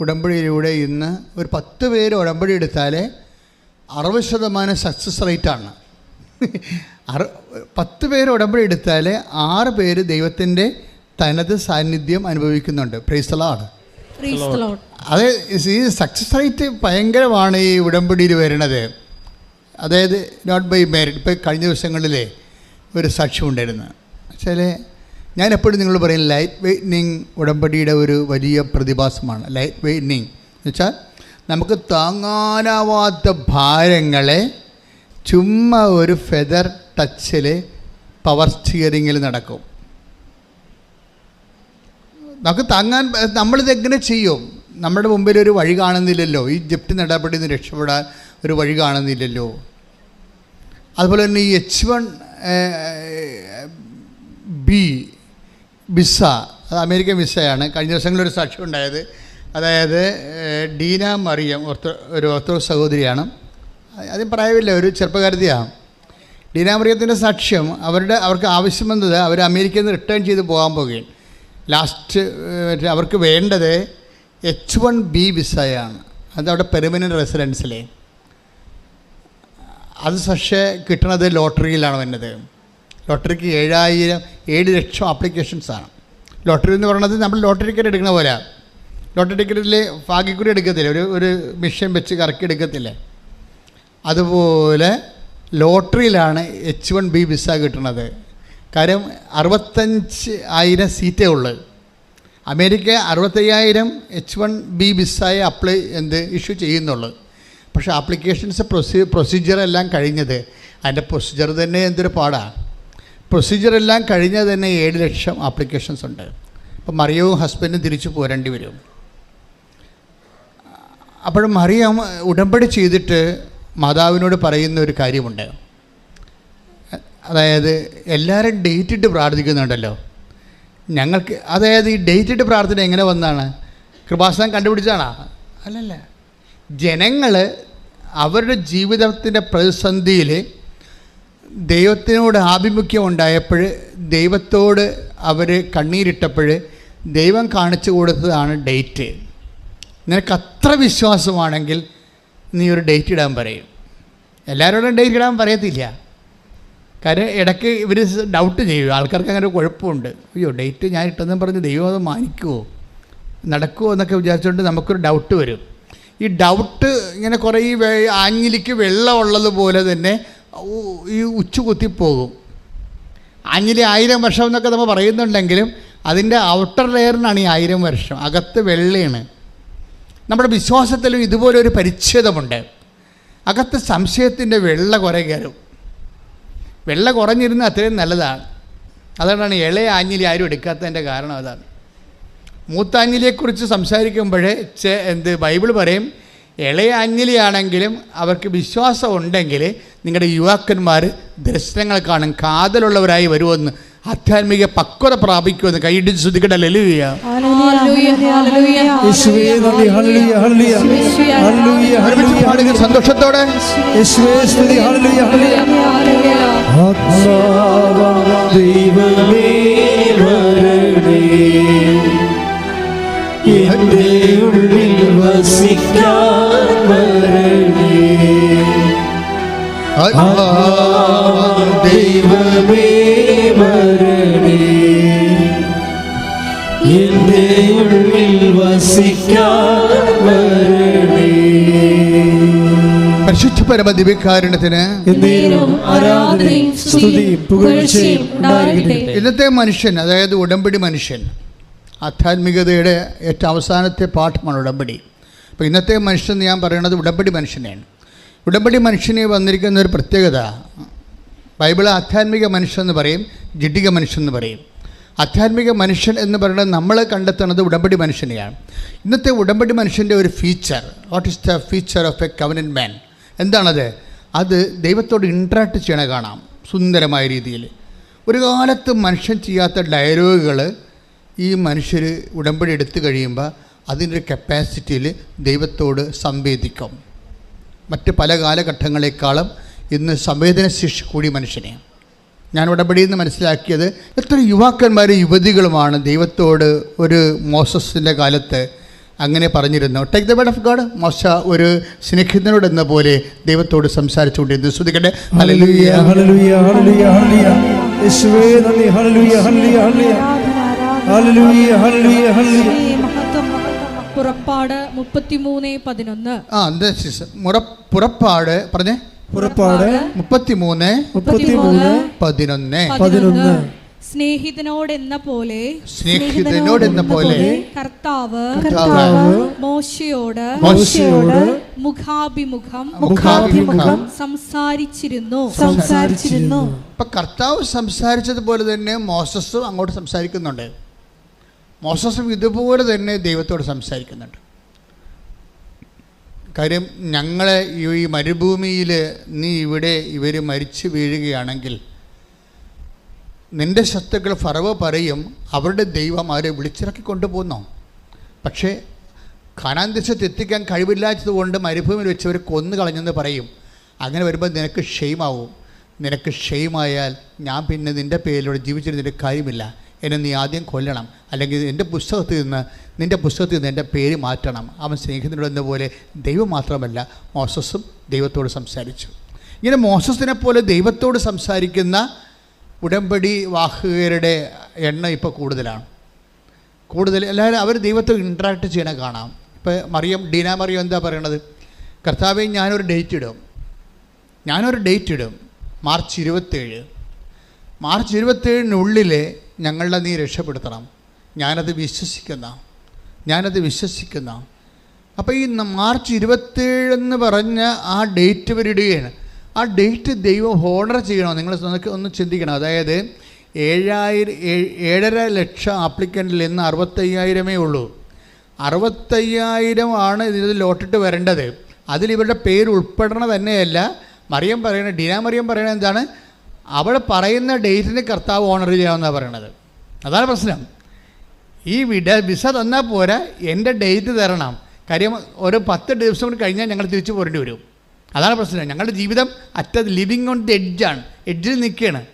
ഉടമ്പടിയിലൂടെ ഇന്ന് ഒരു പത്ത് പേര് ഉടമ്പടി എടുത്താൽ അറുപത് ശതമാനം സക്സസ് റേറ്റാണ് അറു പത്ത് പേര് ഉടമ്പടി എടുത്താൽ ആറ് പേര് ദൈവത്തിന്റെ തനത് സാന്നിധ്യം അനുഭവിക്കുന്നുണ്ട്. പ്രൈസ്തലാണ് അതെ ഈ സക്സസ് റേറ്റ് ഭയങ്കരമാണ് ഈ ഉടമ്പടിയിൽ വരുന്നത്. അതായത് നോട്ട് ബൈ മേരിഡ് ഇപ്പോൾ കഴിഞ്ഞ ദിവസങ്ങളിലെ ഒരു സാക്ഷ്യം ഉണ്ടായിരുന്നു. വെച്ചാൽ ഞാൻ എപ്പോഴും നിങ്ങൾ പറയും ലൈറ്റ് വെയ്റ്റനിങ് ഉടമ്പടിയുടെ ഒരു വലിയ പ്രതിഭാസമാണ്. ലൈറ്റ് വെയ്റ്റനിങ് എന്ന് വെച്ചാൽ നമുക്ക് താങ്ങാനാവാത്ത ഭാരങ്ങളെ ചുമ്മാ ഒരു ഫെദർ ടച്ചിൽ പവർ സ്റ്റിയറിങ്ങിൽ നടക്കും. നമുക്ക് താങ്ങാൻ നമ്മളിത് എങ്ങനെ ചെയ്യും? നമ്മുടെ മുമ്പിൽ ഒരു വഴി കാണുന്നില്ലല്ലോ. ഈ ജപ്തി നടപടി നിന്ന് രക്ഷപ്പെടാൻ ഒരു വഴി കാണുന്നില്ലല്ലോ. അതുപോലെ തന്നെ ഈ എച്ച് വൺ വിസ അത് അമേരിക്കൻ വിസയാണ്. കഴിഞ്ഞ ദിവസങ്ങളിൽ ഒരു സാക്ഷ്യം ഉണ്ടായത്. അതായത് ഡീന മറിയം ഓർത്തോ ഒരു ഓർത്തോ സഹോദരിയാണ്. അതിന് പ്രായമില്ല ഒരു ചെറുപ്പക്കാരത്തിയാണ് ഡീന മറിയത്തിന്റെ സാക്ഷ്യം അവരുടെ അവർക്ക് ആവശ്യം വന്നത് അവർ അമേരിക്കയിൽ നിന്ന് റിട്ടേൺ ചെയ്ത് പോകാൻ പോകുകയും ലാസ്റ്റ് മറ്റേ അവർക്ക് വേണ്ടത് എച്ച് വൺ ബി വിസയാണ്. അത് അവിടെ പെർമനന്റ് റെസിഡൻസിലെ. അത് പക്ഷേ കിട്ടണത് ലോട്ടറിയിലാണ് വരുന്നത് ലോട്ടറിക്ക് ഏഴായിരം ഏഴ് ലക്ഷം ആപ്ലിക്കേഷൻസാണ് ലോട്ടറി എന്ന് പറയുന്നത് നമ്മൾ ലോട്ടറി ടിക്കറ്റ് എടുക്കുന്ന പോലെ. ലോട്ടറി ടിക്കറ്റിൽ ഭാഗ്യക്കുറി എടുക്കത്തില്ല. ഒരു ഒരു മിഷൻ വെച്ച് കറക്കി എടുക്കത്തില്ല. അതുപോലെ ലോട്ടറിയിലാണ് എച്ച് വൺ ബി വിസ കിട്ടുന്നത്. കാര്യം അറുപത്തഞ്ച് ആയിരം സീറ്റേ ഉള്ളൂ. അമേരിക്ക അറുപത്തയ്യായിരം എച്ച് വൺ ബി വിസയെ അപ്ലൈ എന്ത് ഇഷ്യൂ ചെയ്യുന്നുള്ളൂ. പക്ഷേ ആപ്ലിക്കേഷൻസ് പ്രൊസീ പ്രൊസീജിയർ എല്ലാം കഴിഞ്ഞത്. അതിന്റെ പ്രൊസീജിയർ തന്നെ എന്തൊരു പാടാണ് പ്രൊസീജിയർ എല്ലാം കഴിഞ്ഞാൽ തന്നെ ഏഴ് ലക്ഷം ആപ്ലിക്കേഷൻസ് ഉണ്ട്. അപ്പം മറിയവും ഹസ്ബൻഡും തിരിച്ചു പോരേണ്ടി വരും. അപ്പോഴും മറിയം ഉടമ്പടി ചെയ്തിട്ട് മാതാവിനോട് പറയുന്ന ഒരു കാര്യമുണ്ട്. അതായത് എല്ലാവരും ഡേറ്റ് ഇട്ട് പ്രാർത്ഥിക്കുന്നുണ്ടല്ലോ. ഞങ്ങൾക്ക് അതായത് ഈ ഡേറ്റ് ഇട്ട് പ്രാർത്ഥന എങ്ങനെ വന്നാണ് കൃപാസനം കണ്ടുപിടിച്ചാണോ അല്ലല്ല. ജനങ്ങൾ അവരുടെ ജീവിതത്തിന്റെ പ്രതിസന്ധിയിൽ ദൈവത്തിനോട് ആഭിമുഖ്യം ഉണ്ടായപ്പോൾ ദൈവത്തോട് അവർ കണ്ണീരിട്ടപ്പോൾ ദൈവം കാണിച്ചു കൊടുത്തതാണ് ഡേറ്റ്. നിനക്ക് അത്ര വിശ്വാസമാണെങ്കിൽ നീ ഒരു ഡേറ്റ് ഇടാൻ പറയും. എല്ലാവരോടും ഡേറ്റ് ഇടാൻ പറയത്തില്ല. കാര്യം ഇടയ്ക്ക് ഇവർ ഡൗട്ട് ചെയ്യും. ആൾക്കാർക്ക് അങ്ങനെ കുഴപ്പമുണ്ട്. അയ്യോ ഡേറ്റ് ഞാൻ ഇട്ടെന്ന് പറഞ്ഞ് ദൈവം അത് മാനിക്കുമോ നടക്കുമോ എന്നൊക്കെ വിചാരിച്ചുകൊണ്ട് നമുക്കൊരു ഡൗട്ട് വരും. ഈ ഡൗട്ട് ഇങ്ങനെ കുറേ ആഞ്ഞിലിക്ക് വെള്ളമുള്ളതുപോലെ തന്നെ ഈ ഉച്ചുകുത്തിപ്പോകും കുത്തിപ്പോകും ആഞ്ഞിലി ആയിരം വർഷം എന്നൊക്കെ നമ്മൾ പറയുന്നുണ്ടെങ്കിലും അതിന്റെ ഔട്ടർ ലെയറിനാണ് ഈ ആയിരം വർഷം. അകത്ത് വെള്ളയാണ്. നമ്മുടെ വിശ്വാസത്തിലും ഇതുപോലെ ഒരു പരിച്ഛേദമുണ്ട്. അകത്ത് സംശയത്തിന്റെ വെള്ള കുറേ കയറും. വെള്ള കുറഞ്ഞിരുന്ന അത്രയും നല്ലതാണ്. അതുകൊണ്ടാണ് ഇളയ ആഞ്ഞിലി ആരും എടുക്കാത്തതിന്റെ കാരണം അതാണ്. മൂത്താഞ്ഞിലിയെക്കുറിച്ച് സംസാരിക്കുമ്പോഴേ എന്ത് ബൈബിൾ പറയും ഇളയ ആഞ്ഞിലിയാണെങ്കിലും അവർക്ക് വിശ്വാസം ഉണ്ടെങ്കിൽ നിങ്ങളുടെ യുവാക്കന്മാർ ദർശനങ്ങൾ കാണും കാതലുള്ളവരായി വരുമെന്ന് ആധ്യാത്മിക പക്വത പ്രാപിക്കുമെന്ന് കൈയിടിച്ച് ശ്രദ്ധിക്കട്ടെ. ലലുവിയ ഒരുമിച്ച് പാടുക സന്തോഷത്തോടെ. യേശുവേ സ്തുതി. Hallelujah hallelujah. ആത്മാവാം ദൈവമേ വരണേ. എന്റെ ഉള്ളിൽ വസിക്കാൻ ദൈവമേ വരണേ എന്റെ ഉള്ളിൽ വസിക്കാൻ വരണേ പരിശുദ്ധ പരമ ദിവ്യകാരണത്തിന് ഇന്നത്തെ മനുഷ്യൻ അതായത് ഉടമ്പടി മനുഷ്യൻ ആധ്യാത്മികതയുടെ ഏറ്റവും അവസാനത്തെ പാഠമാണ് ഉടമ്പടി. അപ്പോൾ ഇന്നത്തെ മനുഷ്യൻ ഞാൻ പറയുന്നത് ഉടമ്പടി മനുഷ്യനെയാണ്. ഉടമ്പടി മനുഷ്യനെ വന്നിരിക്കുന്ന ഒരു പ്രത്യേകത. ബൈബിൾ ആധ്യാത്മിക മനുഷ്യൻ എന്ന് പറയും ജിഡിക മനുഷ്യൻ എന്ന് പറയും. ആധ്യാത്മിക മനുഷ്യൻ എന്ന് പറയുന്നത് നമ്മൾ കണ്ടെത്തുന്നത് ഉടമ്പടി മനുഷ്യനെയാണ്. ഇന്നത്തെ ഉടമ്പടി മനുഷ്യന്റെ ഒരു feature what is the feature of a covenant man എന്താണത്? അത് ദൈവത്തോട് ഇൻട്രാക്ട് ചെയ്യണേ കാണാം സുന്ദരമായ രീതിയിൽ. ഒരു കാലത്ത് മനുഷ്യൻ ചെയ്യാത്ത ഡയലോഗുകൾ ഈ മനുഷ്യർ ഉടമ്പടി എടുത്തു കഴിയുമ്പോൾ അതിന്റെ കപ്പാസിറ്റിയിൽ ദൈവത്തോട് സംവേദിക്കും. മറ്റ് പല കാലഘട്ടങ്ങളെക്കാളും ഇന്ന് സംവേദനശേഷി കൂടി മനുഷ്യനെ ഞാൻ ഉടമ്പടിയിൽ നിന്ന് മനസ്സിലാക്കിയത് എത്ര യുവാക്കന്മാരും യുവതികളുമാണ്. ദൈവത്തോട് ഒരു മോസസിന്റെ കാലത്ത് അങ്ങനെ പറഞ്ഞിരുന്നു. Take the word of God മോശ ഒരു സ്നേഹിതനോട് എന്ന പോലെ ദൈവത്തോട് സംസാരിച്ചുകൊണ്ടിരുന്നു. ശ്രദ്ധിക്കട്ടെ. ഹല്ലേലൂയ പുറപ്പാട് മുപ്പത്തിമൂന്ന് പതിനൊന്ന്. ആ എന്താ സിസ്റ്റർ? മുറ പുറപ്പാട് പറഞ്ഞേ. പുറപ്പാട് മുപ്പത്തിമൂന്ന് മുപ്പത്തിമൂന്ന് പതിനൊന്ന്. പതിനൊന്ന്. സ്നേഹിതനോട് എന്ന പോലെ സ്നേഹിതനോട് എന്ന പോലെ കർത്താവ് കർത്താവ് മോശയോട് മോശയോട് മുഖാഭിമുഖം മുഖാഭിമുഖം സംസാരിച്ചിരുന്നു. സംസാരിച്ചിരുന്നു. ഇപ്പൊ കർത്താവ് സംസാരിച്ചതുപോലെ തന്നെ മോസസും അങ്ങോട്ട് സംസാരിക്കുന്നുണ്ട്. മോസസും ഇതുപോലെ തന്നെ ദൈവത്തോട് സംസാരിക്കുന്നുണ്ട്. കാര്യം ഞങ്ങളെ ഈ മരുഭൂമിയിൽ നീ ഇവിടെ ഇവർ മരിച്ചു വീഴുകയാണെങ്കിൽ നിന്റെ ശത്രുക്കൾ ഫറവ് പറയും അവരുടെ ദൈവം അവരെ വിളിച്ചിറക്കി കൊണ്ടുപോകുന്നു? പക്ഷേ ഖനാൻ ദേശത്ത് എത്തിക്കാൻ കഴിവില്ലാത്തതുകൊണ്ട് മരുഭൂമിയിൽ വെച്ചവർ കൊന്നു കളഞ്ഞെന്ന് പറയും. അങ്ങനെ വരുമ്പോൾ നിനക്ക് ഷെയ്മാവും നിനക്ക് ഷെയ്മായാൽ ഞാൻ പിന്നെ നിന്റെ പേരിലൂടെ ജീവിച്ചിരുന്നിട്ട് കാര്യമില്ല. എന്നെ നീ ആദ്യം കൊല്ലണം. അല്ലെങ്കിൽ എന്റെ പുസ്തകത്തിൽ നിന്ന് നിന്റെ പുസ്തകത്തിൽ നിന്ന് എന്റെ പേര് മാറ്റണം. അവൻ സ്നേഹിതനോടെന്ന പോലെ ദൈവം മാത്രമല്ല മോസസും ദൈവത്തോട് സംസാരിച്ചു. ഇങ്ങനെ മോസസിനെ പോലെ ദൈവത്തോട് സംസാരിക്കുന്ന ഉടമ്പടി വാഹകരുടെ എണ്ണം ഇപ്പോൾ കൂടുതലാണ്. കൂടുതൽ എല്ലാവരും അവർ ദൈവത്തോട് ഇൻട്രാക്ട് ചെയ്യണ കാണാം. ഇപ്പോൾ മറിയം ഡീന മറിയം എന്താ പറയണത്? കർത്താവെ ഞാനൊരു ഡേറ്റ് ഇടും. ഞാനൊരു ഡേറ്റ് ഇടും. മാർച്ച് ഇരുപത്തേഴ്. മാർച്ച് ഇരുപത്തേഴിനുള്ളിൽ ഞങ്ങളെ നീ രക്ഷപ്പെടുത്തണം. ഞാനത് വിശ്വസിക്കുന്ന. ഞാനത് വിശ്വസിക്കുന്ന. അപ്പോൾ ഈ മാർച്ച് ഇരുപത്തേഴെന്ന് പറഞ്ഞ ആ ഡേറ്റ് വരിടുകയാണ് ആ ഡേറ്റ് ദൈവം ഹോണർ ചെയ്യണോ? നിങ്ങൾ നമുക്ക് ഒന്ന് ചിന്തിക്കണം. അതായത് ഏഴായിരം ഏഴ് ഏഴര ലക്ഷം ആപ്ലിക്കന്റിൽ ഇന്ന് അറുപത്തയ്യായിരമേ ഉള്ളൂ. അറുപത്തയ്യായിരം ആണ് ഇതിൽ ലോട്ടിട്ട് വരേണ്ടത്. അതിൽ ഇവരുടെ പേര് ഉൾപ്പെടണ തന്നെയല്ല. മറിയം പറയണ ഡീന മറിയം പറയണത് എന്താണ്? അവൾ പറയുന്ന ഡേറ്റിന് കർത്താവ് ഓണർ ചെയ്യാമെന്നാണ് പറയണത്. അതാണ് പ്രശ്നം. ഈ വിട വിസ തന്നാൽ പോരാ എന്റെ ഡേറ്റ് തരണം. കാര്യം ഒരു പത്ത് ദിവസം കൂടി കഴിഞ്ഞാൽ ഞങ്ങൾ തിരിച്ചു പോരേണ്ടി വരും. അതാണ് പ്രശ്നം. ഞങ്ങളുടെ ജീവിതം അറ്റ ലിവിങ് ഓൺ ദി എഡ്ജാണ് എഡ്ജിൽ നിൽക്കുകയാണ്.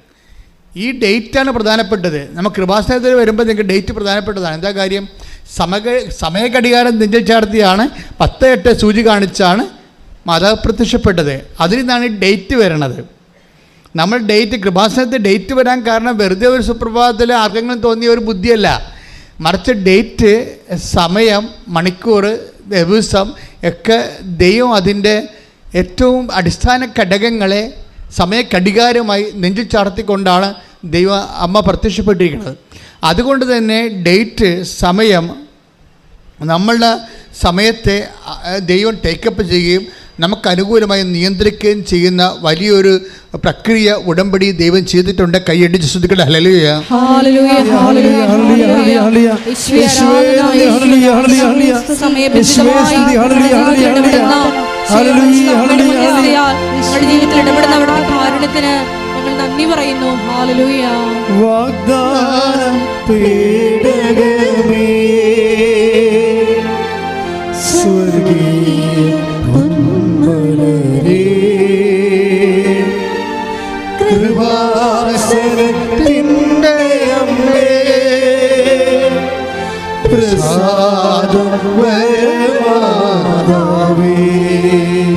ഈ ഡേറ്റാണ് പ്രധാനപ്പെട്ടത്. നമ്മൾ കൃപാസനത്തിൽ വരുമ്പോൾ നിങ്ങൾക്ക് ഡേറ്റ് പ്രധാനപ്പെട്ടതാണ്. എന്താ കാര്യം? സമക സമയഘടികാരം നെഞ്ചിൽ ചാർത്തിയാണ്. പത്ത് എട്ട് സൂചി കാണിച്ചാണ് മാതാവ് പ്രത്യക്ഷപ്പെട്ടത്. അതിൽ നിന്നാണ് ഈ ഡേറ്റ് വരണത്. നമ്മൾ ഡേറ്റ് കൃപാസനത്തിൽ ഡേറ്റ് വരാൻ കാരണം വെറുതെ ഒരു സുപ്രഭാതത്തിൽ ആർക്കെങ്കിലും തോന്നിയ ഒരു ബുദ്ധിയല്ല. മറിച്ച് ഡേറ്റ് സമയം മണിക്കൂർ ദിവസം ഒക്കെ ദൈവം അതിന്റെ ഏറ്റവും അടിസ്ഥാന ഘടകങ്ങളെ സമയഘടികാരമായി നെഞ്ചിൽ ചാർത്തിക്കൊണ്ടാണ് ദൈവ അമ്മ പ്രത്യക്ഷപ്പെട്ടിരിക്കുന്നത്. അതുകൊണ്ട് തന്നെ ഡേറ്റ് സമയം നമ്മളുടെ സമയത്തെ ദൈവം ടേക്കപ്പ് ചെയ്യുകയും നമുക്ക് അനുകൂലമായി നിയന്ത്രിക്കുകയും ചെയ്യുന്ന വലിയൊരു പ്രക്രിയ ഉടമ്പടി ദൈവം ചെയ്തിട്ടുണ്ട്. കൈയടിച്ച് ശ്രദ്ധിക്കട്ടെ. ഹലലുയ വാഗ്ദാനം ഹല്ലേലൂയ,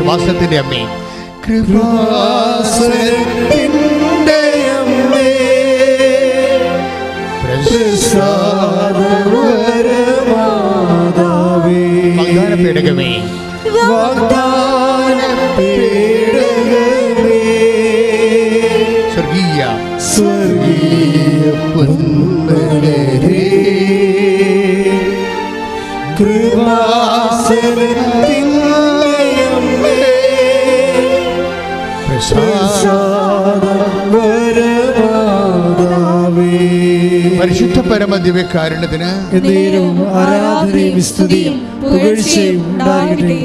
വാസത്തിന്റെ അമ്മേ. കൃപാസനത്തിന്റെ പരിശുദ്ധ പരമ ദിവ്യകാരുണ്യത്തിന് ആരാധനയും സ്തുതിയും പുകഴ്ചയും ഉണ്ടാകട്ടെ.